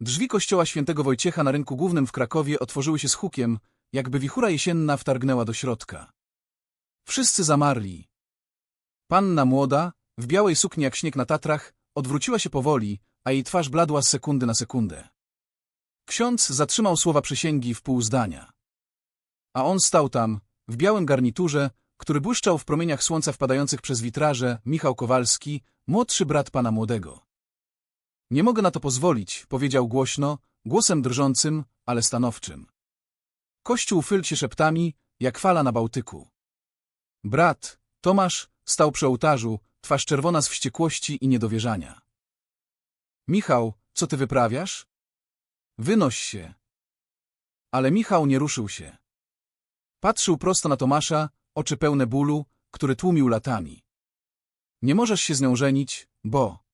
Drzwi kościoła świętego Wojciecha na rynku głównym w Krakowie otworzyły się z hukiem, jakby wichura jesienna wtargnęła do środka. Wszyscy zamarli. Panna młoda, w białej sukni jak śnieg na Tatrach, odwróciła się powoli, a jej twarz bladła z sekundy na sekundę. Ksiądz zatrzymał słowa przysięgi w pół zdania. A on stał tam, w białym garniturze, który błyszczał w promieniach słońca wpadających przez witraże, Michał Kowalski, młodszy brat pana młodego. Nie mogę na to pozwolić, powiedział głośno, głosem drżącym, ale stanowczym. Kościół fyl się szeptami, jak fala na Bałtyku. Brat, Tomasz, stał przy ołtarzu, twarz czerwona z wściekłości i niedowierzania. Michał, co ty wyprawiasz? Wynoś się. Ale Michał nie ruszył się. Patrzył prosto na Tomasza, oczy pełne bólu, który tłumił latami. Nie możesz się z nią żenić, bo...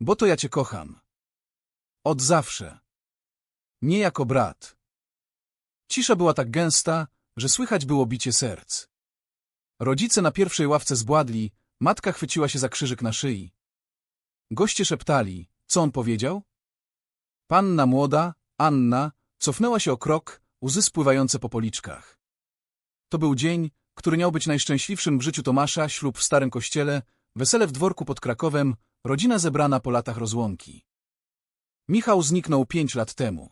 Bo to ja cię kocham. Od zawsze. Nie jako brat. Cisza była tak gęsta, że słychać było bicie serc. Rodzice na pierwszej ławce zbładli, matka chwyciła się za krzyżyk na szyi. Goście szeptali, co on powiedział? Panna młoda, Anna, cofnęła się o krok, łzy spływające po policzkach. To był dzień, który miał być najszczęśliwszym w życiu Tomasza, ślub w starym kościele, wesele w dworku pod Krakowem, rodzina zebrana po latach rozłąki. Michał zniknął pięć lat temu.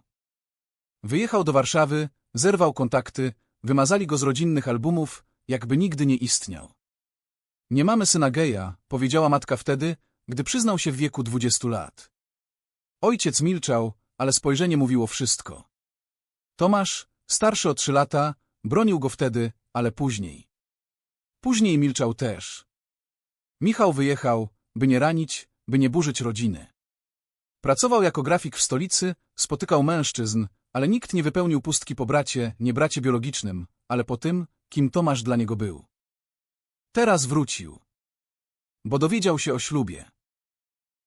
Wyjechał do Warszawy, zerwał kontakty, wymazali go z rodzinnych albumów, jakby nigdy nie istniał. Nie mamy syna geja, powiedziała matka wtedy, gdy przyznał się w wieku dwudziestu lat. Ojciec milczał, ale spojrzenie mówiło wszystko. Tomasz, starszy o trzy lata, bronił go wtedy, ale później. Później milczał też. Michał wyjechał, by nie ranić, by nie burzyć rodziny. Pracował jako grafik w stolicy, spotykał mężczyzn, ale nikt nie wypełnił pustki po bracie, nie bracie biologicznym, ale po tym, kim Tomasz dla niego był. Teraz wrócił. Bo dowiedział się o ślubie.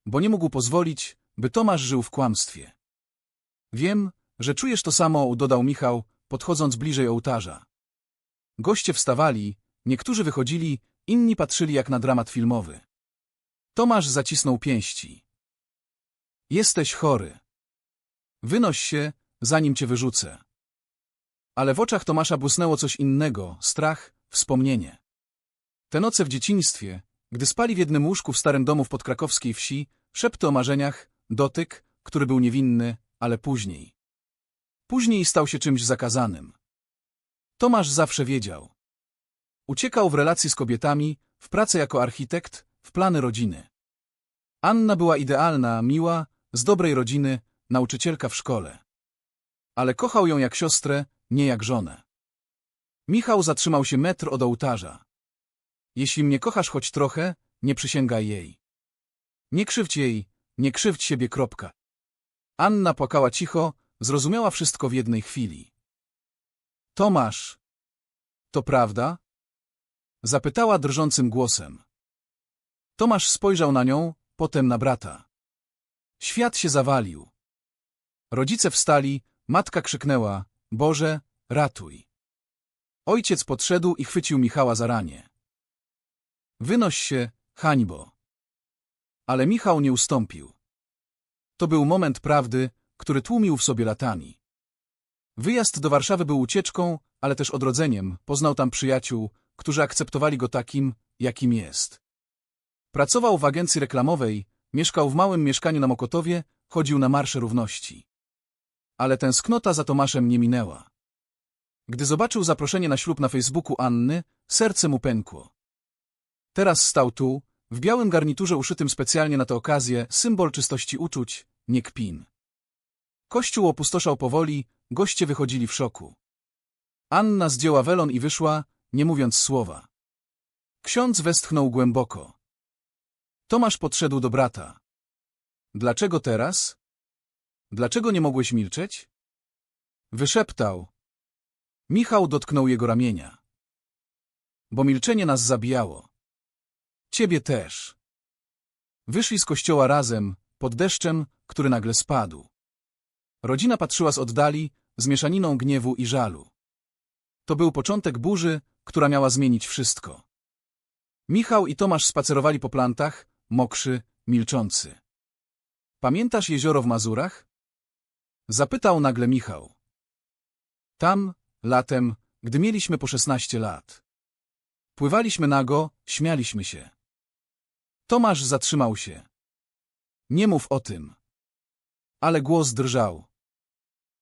Bo nie mógł pozwolić, by Tomasz żył w kłamstwie. Wiem, że czujesz to samo, dodał Michał, podchodząc bliżej ołtarza. Goście wstawali, niektórzy wychodzili, inni patrzyli jak na dramat filmowy. Tomasz zacisnął pięści. Jesteś chory. Wynoś się, zanim cię wyrzucę. Ale w oczach Tomasza błysnęło coś innego, strach, wspomnienie. Te noce w dzieciństwie, gdy spali w jednym łóżku w starym domu w podkrakowskiej wsi, szepty o marzeniach, dotyk, który był niewinny, ale później. Później stał się czymś zakazanym. Tomasz zawsze wiedział. Uciekał w relacje z kobietami, w pracę jako architekt, w plany rodziny. Anna była idealna, miła, z dobrej rodziny, nauczycielka w szkole. Ale kochał ją jak siostrę, nie jak żonę. Michał zatrzymał się metr od ołtarza. Jeśli mnie kochasz choć trochę, nie przysięgaj jej. Nie krzywdź jej, nie krzywdź siebie, kropka. Anna płakała cicho, zrozumiała wszystko w jednej chwili. Tomasz, to prawda? Zapytała drżącym głosem. Tomasz spojrzał na nią, potem na brata. Świat się zawalił. Rodzice wstali, matka krzyknęła, Boże, ratuj. Ojciec podszedł i chwycił Michała za ramię. Wynoś się, hańbo. Ale Michał nie ustąpił. To był moment prawdy, który tłumił w sobie latami. Wyjazd do Warszawy był ucieczką, ale też odrodzeniem, poznał tam przyjaciół, którzy akceptowali go takim, jakim jest. Pracował w agencji reklamowej, mieszkał w małym mieszkaniu na Mokotowie, chodził na marsze równości. Ale tęsknota za Tomaszem nie minęła. Gdy zobaczył zaproszenie na ślub na Facebooku Anny, serce mu pękło. Teraz stał tu, w białym garniturze uszytym specjalnie na tę okazję, symbol czystości uczuć, nie kpin. Kościół opustoszał powoli, goście wychodzili w szoku. Anna zdjęła welon i wyszła, nie mówiąc słowa. Ksiądz westchnął głęboko. Tomasz podszedł do brata. Dlaczego teraz? Dlaczego nie mogłeś milczeć? Wyszeptał. Michał dotknął jego ramienia. Bo milczenie nas zabijało. Ciebie też. Wyszli z kościoła razem, pod deszczem, który nagle spadł. Rodzina patrzyła z oddali, z mieszaniną gniewu i żalu. To był początek burzy, która miała zmienić wszystko. Michał i Tomasz spacerowali po plantach, mokrzy, milczący. Pamiętasz jezioro w Mazurach? Zapytał nagle Michał. Tam, latem, gdy mieliśmy po 16 lat. Pływaliśmy nago, śmialiśmy się. Tomasz zatrzymał się. Nie mów o tym. Ale głos drżał.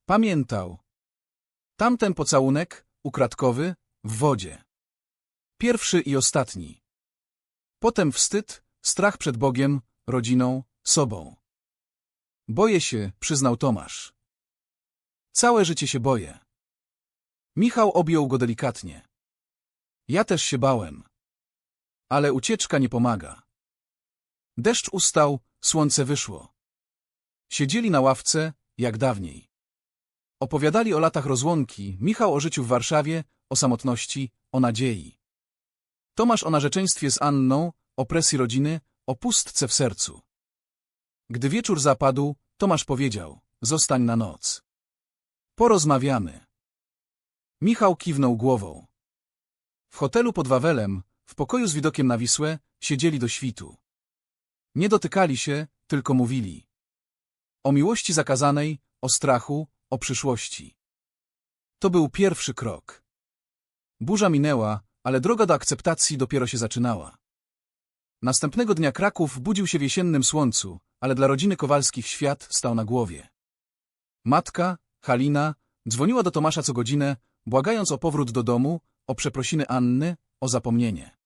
Pamiętał. Tamten pocałunek, ukradkowy, w wodzie. Pierwszy i ostatni. Potem wstyd, strach przed Bogiem, rodziną, sobą. Boję się, przyznał Tomasz. Całe życie się boję. Michał objął go delikatnie. Ja też się bałem. Ale ucieczka nie pomaga. Deszcz ustał, słońce wyszło. Siedzieli na ławce, jak dawniej. Opowiadali o latach rozłąki, Michał o życiu w Warszawie, o samotności, o nadziei. Tomasz o narzeczeństwie z Anną, o presji rodziny, o pustce w sercu. Gdy wieczór zapadł, Tomasz powiedział, zostań na noc. Porozmawiamy. Michał kiwnął głową. W hotelu pod Wawelem, w pokoju z widokiem na Wisłę, siedzieli do świtu. Nie dotykali się, tylko mówili. O miłości zakazanej, o strachu, o przyszłości. To był pierwszy krok. Burza minęła, ale droga do akceptacji dopiero się zaczynała. Następnego dnia Kraków budził się w jesiennym słońcu, ale dla rodziny Kowalskich świat stał na głowie. Matka, Halina, dzwoniła do Tomasza co godzinę, błagając o powrót do domu, o przeprosiny Anny, o zapomnienie.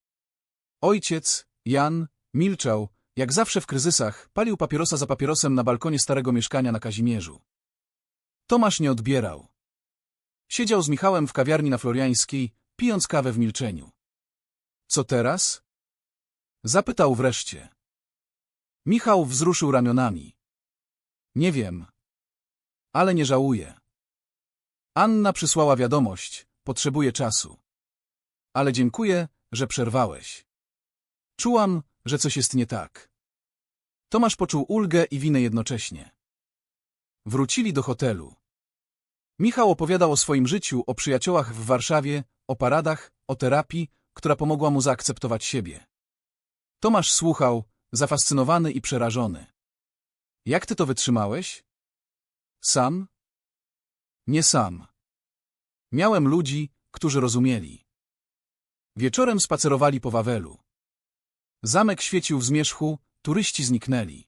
Ojciec, Jan, milczał, jak zawsze w kryzysach, palił papierosa za papierosem na balkonie starego mieszkania na Kazimierzu. Tomasz nie odbierał. Siedział z Michałem w kawiarni na Floriańskiej, pijąc kawę w milczeniu. Co teraz? Zapytał wreszcie. Michał wzruszył ramionami. Nie wiem. Ale nie żałuję. Anna przysłała wiadomość. Potrzebuję czasu. Ale dziękuję, że przerwałeś. Czułam, że coś jest nie tak. Tomasz poczuł ulgę i winę jednocześnie. Wrócili do hotelu. Michał opowiadał o swoim życiu, o przyjaciołach w Warszawie, o paradach, o terapii, która pomogła mu zaakceptować siebie. Tomasz słuchał, zafascynowany i przerażony. Jak ty to wytrzymałeś? Sam? Nie sam. Miałem ludzi, którzy rozumieli. Wieczorem spacerowali po Wawelu. Zamek świecił w zmierzchu, turyści zniknęli.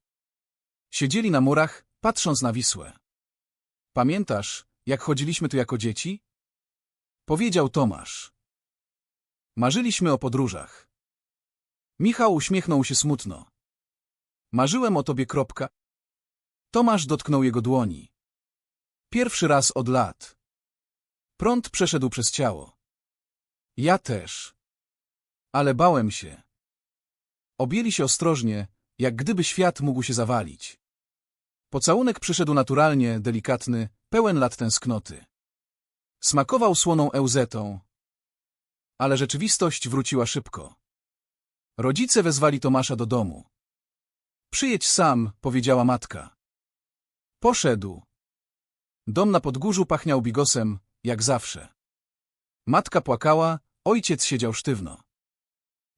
Siedzieli na murach, patrząc na Wisłę. Pamiętasz, jak chodziliśmy tu jako dzieci? Powiedział Tomasz. Marzyliśmy o podróżach. Michał uśmiechnął się smutno. Marzyłem o tobie kropka. Tomasz dotknął jego dłoni. Pierwszy raz od lat. Prąd przeszedł przez ciało. Ja też. Ale bałem się. Objęli się ostrożnie, jak gdyby świat mógł się zawalić. Pocałunek przyszedł naturalnie, delikatny, pełen lat tęsknoty. Smakował słoną euzetą. Ale rzeczywistość wróciła szybko. Rodzice wezwali Tomasza do domu. Przyjedź sam, powiedziała matka. Poszedł. Dom na podgórzu pachniał bigosem, jak zawsze. Matka płakała, ojciec siedział sztywno.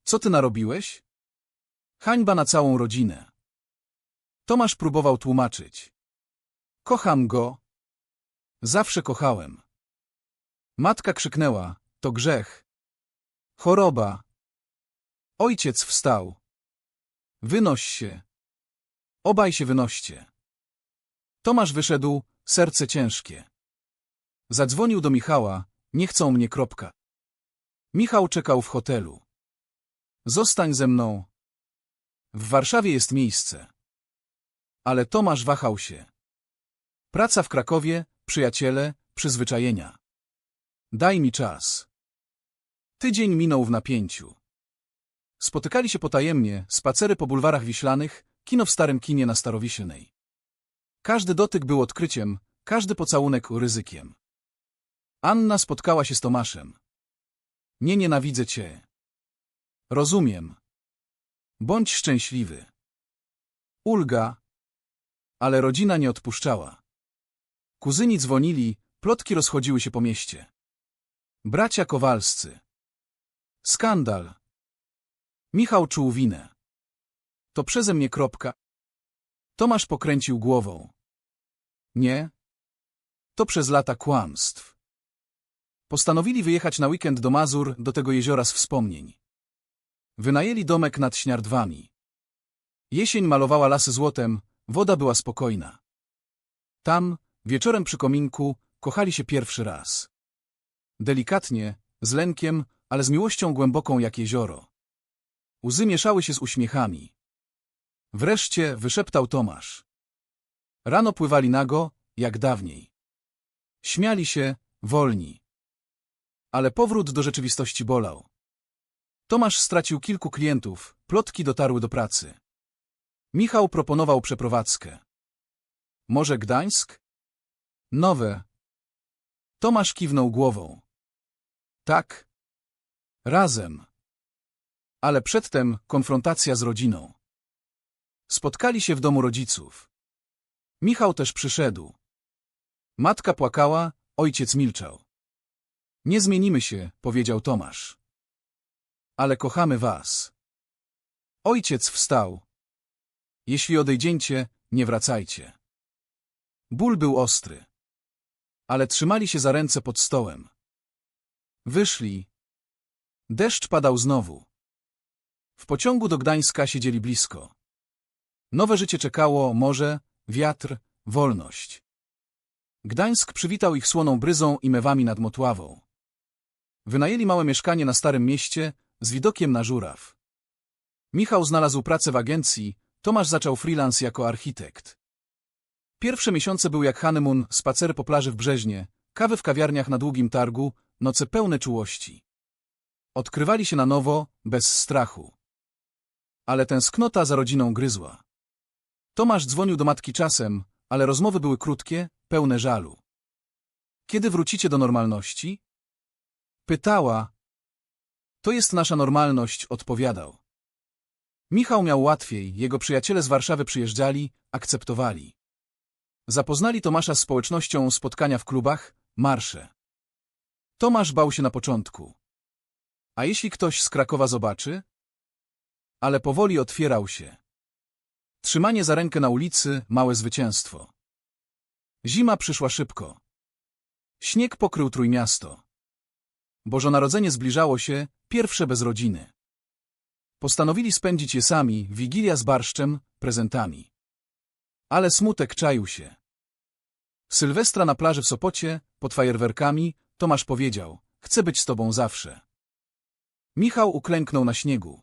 Co ty narobiłeś? Hańba na całą rodzinę. Tomasz próbował tłumaczyć. Kocham go. Zawsze kochałem. Matka krzyknęła, to grzech. Choroba. Ojciec wstał. Wynoś się. Obaj się wynoście. Tomasz wyszedł, serce ciężkie. Zadzwonił do Michała, nie chcą mnie kropka. Michał czekał w hotelu. Zostań ze mną. W Warszawie jest miejsce. Ale Tomasz wahał się. Praca w Krakowie, przyjaciele, przyzwyczajenia. Daj mi czas. Tydzień minął w napięciu. Spotykali się potajemnie, spacery po bulwarach wiślanych, kino w starym kinie na Starowiślnej. Każdy dotyk był odkryciem, każdy pocałunek ryzykiem. Anna spotkała się z Tomaszem. Nie nienawidzę cię. Rozumiem. Bądź szczęśliwy. Ulga. Ale rodzina nie odpuszczała. Kuzyni dzwonili, plotki rozchodziły się po mieście. Bracia Kowalscy. Skandal. Michał czuł winę. To przeze mnie kropka. Tomasz pokręcił głową. Nie, To przez lata kłamstw. Postanowili wyjechać na weekend do Mazur, do tego jeziora z wspomnień. Wynajęli domek nad Śniardwami. Jesień malowała lasy złotem, woda była spokojna. Tam, wieczorem przy kominku, kochali się pierwszy raz. Delikatnie, z lękiem, ale z miłością głęboką jak jezioro. Łzy mieszały się z uśmiechami. Wreszcie wyszeptał Tomasz. Rano pływali nago, jak dawniej. Śmiali się, wolni. Ale powrót do rzeczywistości bolał. Tomasz stracił kilku klientów, plotki dotarły do pracy. Michał proponował przeprowadzkę. Może Gdańsk? Nowe. Tomasz kiwnął głową. Tak. Razem. Ale przedtem konfrontacja z rodziną. Spotkali się w domu rodziców. Michał też przyszedł. Matka płakała, ojciec milczał. Nie zmienimy się, powiedział Tomasz. Ale kochamy was. Ojciec wstał. Jeśli odejdziecie, nie wracajcie. Ból był ostry. Ale trzymali się za ręce pod stołem. Wyszli. Deszcz padał znowu. W pociągu do Gdańska siedzieli blisko. Nowe życie czekało, morze, wiatr, wolność. Gdańsk przywitał ich słoną bryzą i mewami nad Motławą. Wynajęli małe mieszkanie na Starym Mieście z widokiem na Żuraw. Michał znalazł pracę w agencji, Tomasz zaczął freelance jako architekt. Pierwsze miesiące były jak honeymoon, spacery po plaży w Brzeźnie, kawy w kawiarniach na długim targu, noce pełne czułości. Odkrywali się na nowo, bez strachu. Ale tęsknota za rodziną gryzła. Tomasz dzwonił do matki czasem, ale rozmowy były krótkie, pełne żalu. Kiedy wrócicie do normalności? Pytała. To jest nasza normalność, odpowiadał. Michał miał łatwiej, jego przyjaciele z Warszawy przyjeżdżali, akceptowali. Zapoznali Tomasza z społecznością spotkania w klubach, marsze. Tomasz bał się na początku. A jeśli ktoś z Krakowa zobaczy? Ale powoli otwierał się. Trzymanie za rękę na ulicy, małe zwycięstwo. Zima przyszła szybko. Śnieg pokrył Trójmiasto. Bożonarodzenie zbliżało się, pierwsze bez rodziny. Postanowili spędzić je sami, wigilia z barszczem, prezentami. Ale smutek czaił się. Sylwestra na plaży w Sopocie, pod fajerwerkami, Tomasz powiedział, chcę być z tobą zawsze. Michał uklęknął na śniegu.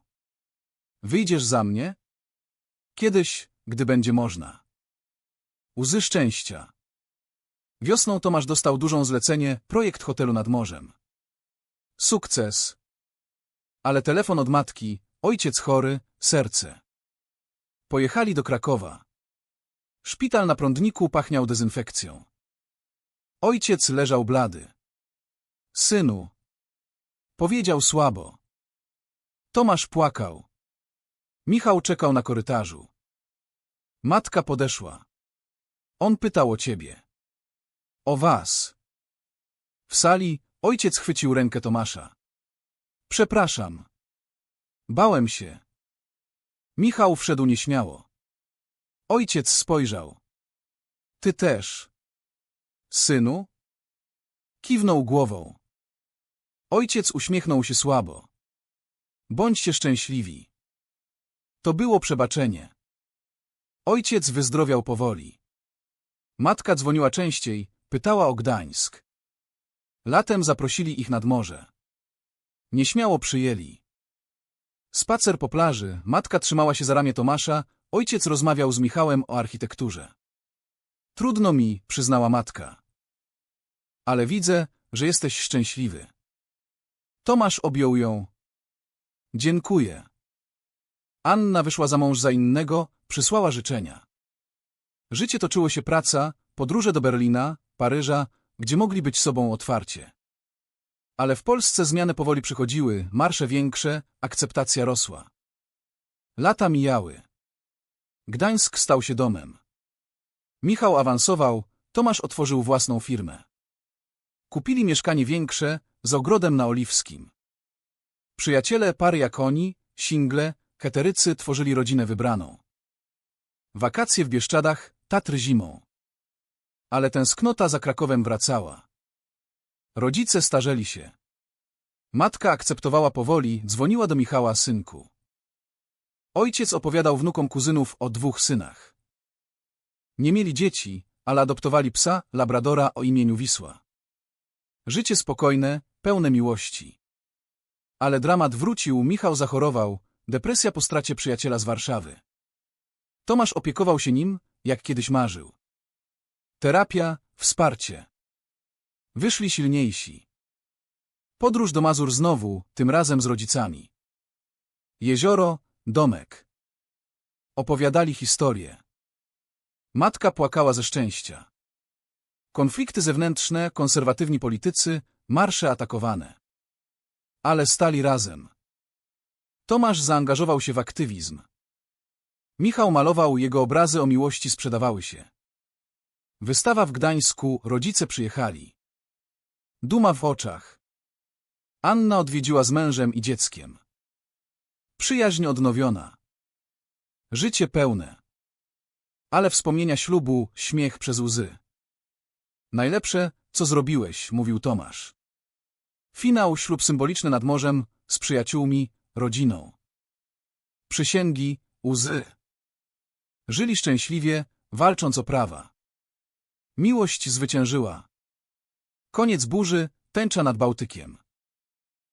Wyjdziesz za mnie? Kiedyś, gdy będzie można. Łzy szczęścia. Wiosną Tomasz dostał dużą zlecenie, projekt hotelu nad morzem. Sukces. Ale telefon od matki, ojciec chory, serce. Pojechali do Krakowa. Szpital na prądniku pachniał dezynfekcją. Ojciec leżał blady. Synu. Powiedział słabo. Tomasz płakał. Michał czekał na korytarzu. Matka podeszła. On pytał o ciebie. O was. W sali ojciec chwycił rękę Tomasza. Przepraszam. Bałem się. Michał wszedł nieśmiało. Ojciec spojrzał. Ty też. Synu? Kiwnął głową. Ojciec uśmiechnął się słabo. Bądźcie szczęśliwi. To było przebaczenie. Ojciec wyzdrowiał powoli. Matka dzwoniła częściej, pytała o Gdańsk. Latem zaprosili ich nad morze. Nieśmiało przyjęli. Spacer po plaży, matka trzymała się za ramię Tomasza, ojciec rozmawiał z Michałem o architekturze. Trudno mi, przyznała matka. Ale widzę, że jesteś szczęśliwy. Tomasz objął ją. Dziękuję. Anna wyszła za mąż za innego, przysłała życzenia. Życie toczyło się praca, podróże do Berlina, Paryża, gdzie mogli być sobą otwarcie. Ale w Polsce zmiany powoli przychodziły, marsze większe, akceptacja rosła. Lata mijały. Gdańsk stał się domem. Michał awansował, Tomasz otworzył własną firmę. Kupili mieszkanie większe, z ogrodem na Oliwskim. Przyjaciele pary jak oni, single, heterycy tworzyli rodzinę wybraną. Wakacje w Bieszczadach, Tatry zimą. Ale tęsknota za Krakowem wracała. Rodzice starzeli się. Matka akceptowała powoli, dzwoniła do Michała synku. Ojciec opowiadał wnukom kuzynów o dwóch synach. Nie mieli dzieci, ale adoptowali psa, labradora o imieniu Wisła. Życie spokojne, pełne miłości. Ale dramat wrócił, Michał zachorował, depresja po stracie przyjaciela z Warszawy. Tomasz opiekował się nim, jak kiedyś marzył. Terapia, wsparcie. Wyszli silniejsi. Podróż do Mazur znowu, tym razem z rodzicami. Jezioro, domek. Opowiadali historię. Matka płakała ze szczęścia. Konflikty zewnętrzne, konserwatywni politycy, marsze atakowane. Ale stali razem. Tomasz zaangażował się w aktywizm. Michał malował, jego obrazy o miłości sprzedawały się. Wystawa w Gdańsku, rodzice przyjechali. Duma w oczach. Anna odwiedziła z mężem i dzieckiem. Przyjaźń odnowiona. Życie pełne. Ale wspomnienia ślubu, śmiech przez łzy. Najlepsze, co zrobiłeś, mówił Tomasz. Finał, ślub symboliczny nad morzem, z przyjaciółmi, rodziną. Przysięgi, łzy. Żyli szczęśliwie, walcząc o prawa. Miłość zwyciężyła. Koniec burzy, tęcza nad Bałtykiem.